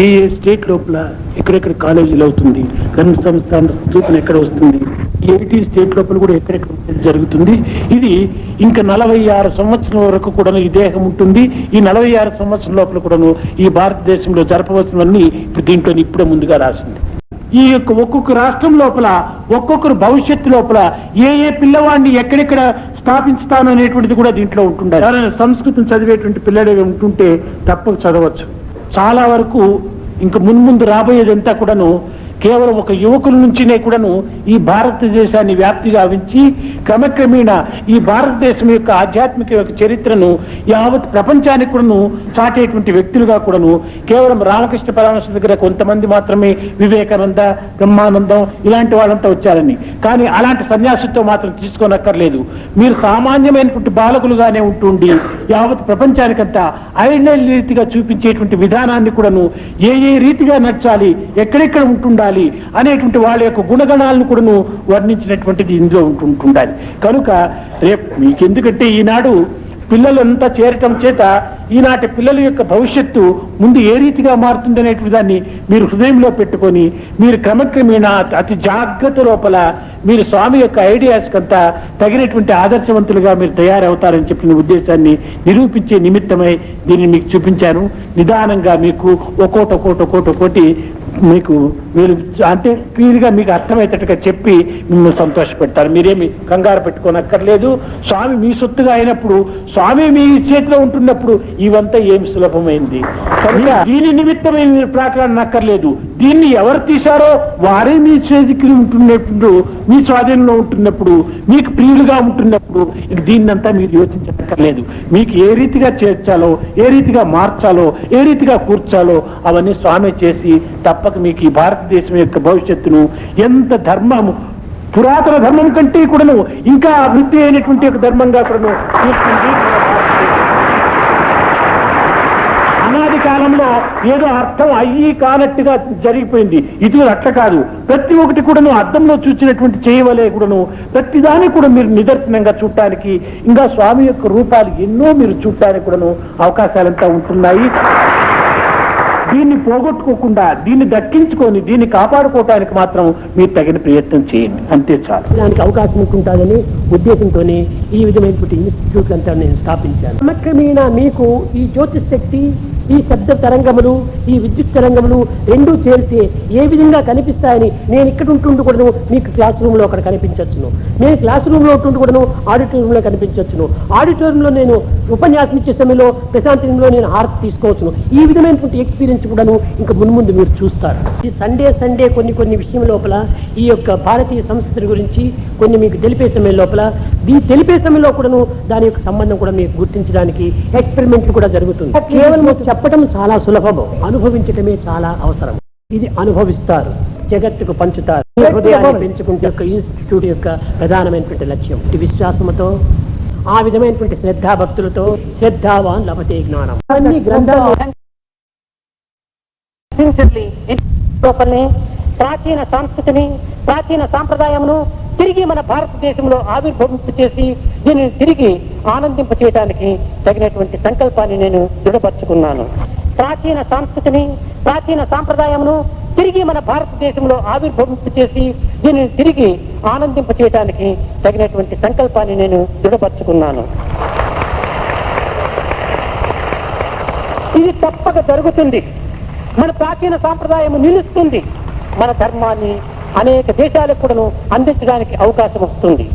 ఏ ఏ state లోపల ఎక్కడెక్కడ కాలేజీలు అవుతుంది గన్ సంస్థ సూచన ఎక్కడ వస్తుంది ఏటీ స్టేట్ లోపల కూడా ఎక్కడెక్కడ జరుగుతుంది. ఇది ఇంకా నలభై ఆరు సంవత్సరం వరకు కూడా ఈ దేహం ఉంటుంది. ఈ నలభై ఆరు సంవత్సరం లోపల కూడాను ఈ భారతదేశంలో జరపవలసినవన్నీ ఇప్పుడు దీంట్లో ఇప్పుడే ముందుగా రాసింది. ఈ యొక్క ఒక్కొక్క రాష్ట్రం లోపల ఒక్కొక్కరు భవిష్యత్తు లోపల ఏ ఏ పిల్లవాడిని ఎక్కడెక్కడ స్థాపించుతాను అనేటువంటిది కూడా దీంట్లో ఉంటుండే సంస్కృతం చదివేటువంటి పిల్లలు ఉంటుంటే తప్పక చదవచ్చు. చాలా వరకు ఇంకా మున్ముందు రాబోయేదంతా కూడాను కేవలం ఒక యువకుల నుంచినే కూడాను ఈ భారతదేశాన్ని వ్యాప్తి గావించి క్రమక్రమేణా ఈ భారతదేశం యొక్క ఆధ్యాత్మిక యొక్క చరిత్రను యావత్ ప్రపంచానికి కూడాను చాటేటువంటి వ్యక్తులుగా కూడాను కేవలం రామకృష్ణ పరమహంస దగ్గర కొంతమంది మాత్రమే వివేకానంద బ్రహ్మానందం ఇలాంటి వాళ్ళంతా వచ్చారని. కానీ అలాంటి సన్యాసితో మాత్రం తీసుకోనక్కర్లేదు. మీరు సామాన్యమైనటువంటి బాలకులుగానే ఉంటుండి యావత్ ప్రపంచానికంతా ఐడియల్ రీతిగా చూపించేటువంటి విధానాన్ని కూడాను ఏ ఏ రీతిగా నచ్చాలి ఎక్కడెక్కడ ఉంటుండాలి అనేటువంటి వాళ్ళ యొక్క గుణగణాలను కూడాను వర్ణించినటువంటిది ఇందులో ఉంటుండాలి కనుక రేపు మీకెందుకంటే ఈనాడు పిల్లలంతా చేరటం చేత ఈనాటి పిల్లల యొక్క భవిష్యత్తు ముందు ఏ రీతిగా మారుతుంది దాన్ని మీరు హృదయంలో పెట్టుకొని మీరు క్రమక్రమేణా అతి- జాగ్రత్త లోపల మీరు స్వామి యొక్క ఐడియాస్ కంతా తగినటువంటి ఆదర్శవంతులుగా మీరు తయారవుతారని చెప్పిన ఉద్దేశాన్ని నిరూపించే నిమిత్తమై దీన్ని మీకు చూపించాను. నిదానంగా మీకు ఒక్కోటి ఒక్కోటి ఒక్కోటి ఒక్కోటి మీకు మీరు అంటే క్లియర్గా మీకు అర్థమయ్యేటట్టుగా చెప్పి మిమ్మల్ని సంతోషపెడతారు. మీరేమి కంగారు పెట్టుకోనక్కర్లేదు. స్వామి మీ సొత్తుగా అయినప్పుడు స్వామి మీ చేతిలో ఉంటున్నప్పుడు ఇవంతా ఏమి సులభమైంది? కనుక దీని నిమిత్తమై మీరు ప్రాకాడనక్కర్లేదు దీన్ని ఎవరు తీశారో వారే మీ చేతికి ఉంటున్నప్పుడు మీ స్వాధీనంలో ఉంటున్నప్పుడు మీకు ప్రియులుగా ఉంటున్నప్పుడు ఇక దీన్నంతా మీరు యోచించక్కర్లేదు. మీకు ఏ రీతిగా చేర్చాలో ఏ రీతిగా మార్చాలో ఏ రీతిగా కూర్చాలో అవన్నీ స్వామి చేసి తప్పక మీకు ఈ భారతదేశం యొక్క భవిష్యత్తును ఎంత ధర్మము పురాతన ధర్మం కంటే కూడాను ఇంకా అభివృద్ధి అయినటువంటి ఒక ధర్మంగా కూడాను తీర్చింది మన భారతదేశం. అనాది కాలంలో ఏదో అర్థం అయ్యి కానట్టుగా జరిగిపోయింది. ఇది అట్ల కాదు. ప్రతి ఒక్కటి కూడాను అర్థంలో చూసినటువంటి చేయవలే కూడాను. ప్రతిదాన్ని కూడా మీరు నిదర్శనంగా చూడటానికి ఇంకా స్వామి యొక్క రూపాలు ఎన్నో మీరు చూడటానికి కూడాను అవకాశాలంతా ఉంటున్నాయి. దీన్ని పోగొట్టుకోకుండా దీన్ని దక్కించుకొని దీన్ని కాపాడుకోవటానికి మాత్రం మీరు తగిన ప్రయత్నం చేయండి. అంతే చాలు. దానికి అవకాశం ఉంటుందని ఉద్దేశంతో ఈ విధమైనటువంటి ఇన్స్టిట్యూట్ అంతా నేను స్థాపించాను. క్రమక్రమేణా మీకు ఈ జ్యోతిష్ శక్తి ఈ శబ్ద తరంగములు ఈ విద్యుత్ తరంగములు రెండూ చేరితే ఏ విధంగా కనిపిస్తాయని నేను ఇక్కడ ఉంటుండకూడదు మీకు క్లాస్ రూమ్లో అక్కడ కనిపించవచ్చును నేను క్లాస్ రూమ్లో ఉంటుండకూడదు ఆడిటోరియంలో లో కనిపించవచ్చును ఆడిటోరియంలో నేను ఉపన్యాసం ఇచ్చే సమయంలో ప్రశాంతంలో నేను హారతి తీసుకోవచ్చును. ఈ విధమైనటువంటి ఎక్స్పీరియన్స్ కూడాను ఇంకా మున్ముందు మీరు చూస్తారు. ఈ సండే సండే కొన్ని కొన్ని విషయం లోపల ఈ యొక్క భారతీయ సంస్కృతి గురించి కొన్ని మీకు తెలిపే సమయం లోపల ఈ తెలిపే సమయంలో కూడాను దాని యొక్క సంబంధం కూడా మీకు గుర్తించడానికి ఎక్స్పెరిమెంట్ కూడా జరుగుతుంది. కేవలం చెప్పడం చాలా సులభము అనుభవించటమే చాలా అవసరం. ఇది అనుభవిస్తారు జగత్తుకు పంచుతారు హృదయాన్ని పెంచుకుంటే యొక్క ఇన్స్టిట్యూట్ యొక్క ప్రధానమైనటువంటి లక్ష్యం. ఈ విశ్వాసముతో ఆ విధమైనటువంటి శ్రద్ధాభక్తులతో శ్రద్ధావాన్ లభతే జ్ఞానం. అన్ని గ్రంథాలు ప్రాచీన సంస్కృతిని ప్రాచీన సాంప్రదాయమును తిరిగి మన భారతదేశంలో ఆవిర్భవింపు చేసి దీనిని తిరిగి ఆనందింప చేయడానికి తగినటువంటి సంకల్పాన్ని నేను దృఢపరుచుకున్నాను. ప్రాచీన సంస్కృతిని ప్రాచీన సాంప్రదాయమును తిరిగి మన భారతదేశంలో ఆవిర్భవింప చేసి దీనిని తిరిగి ఆనందింప చేయడానికి తగినటువంటి సంకల్పాన్ని నేను దృఢపరుచుకున్నాను. ఇది తప్పక జరుగుతుంది. మన ప్రాచీన సాంప్రదాయం నిలుస్తుంది. మన ధర్మాన్ని అనేక దేశాలకు కూడాను అందించడానికి అవకాశం వస్తుంది.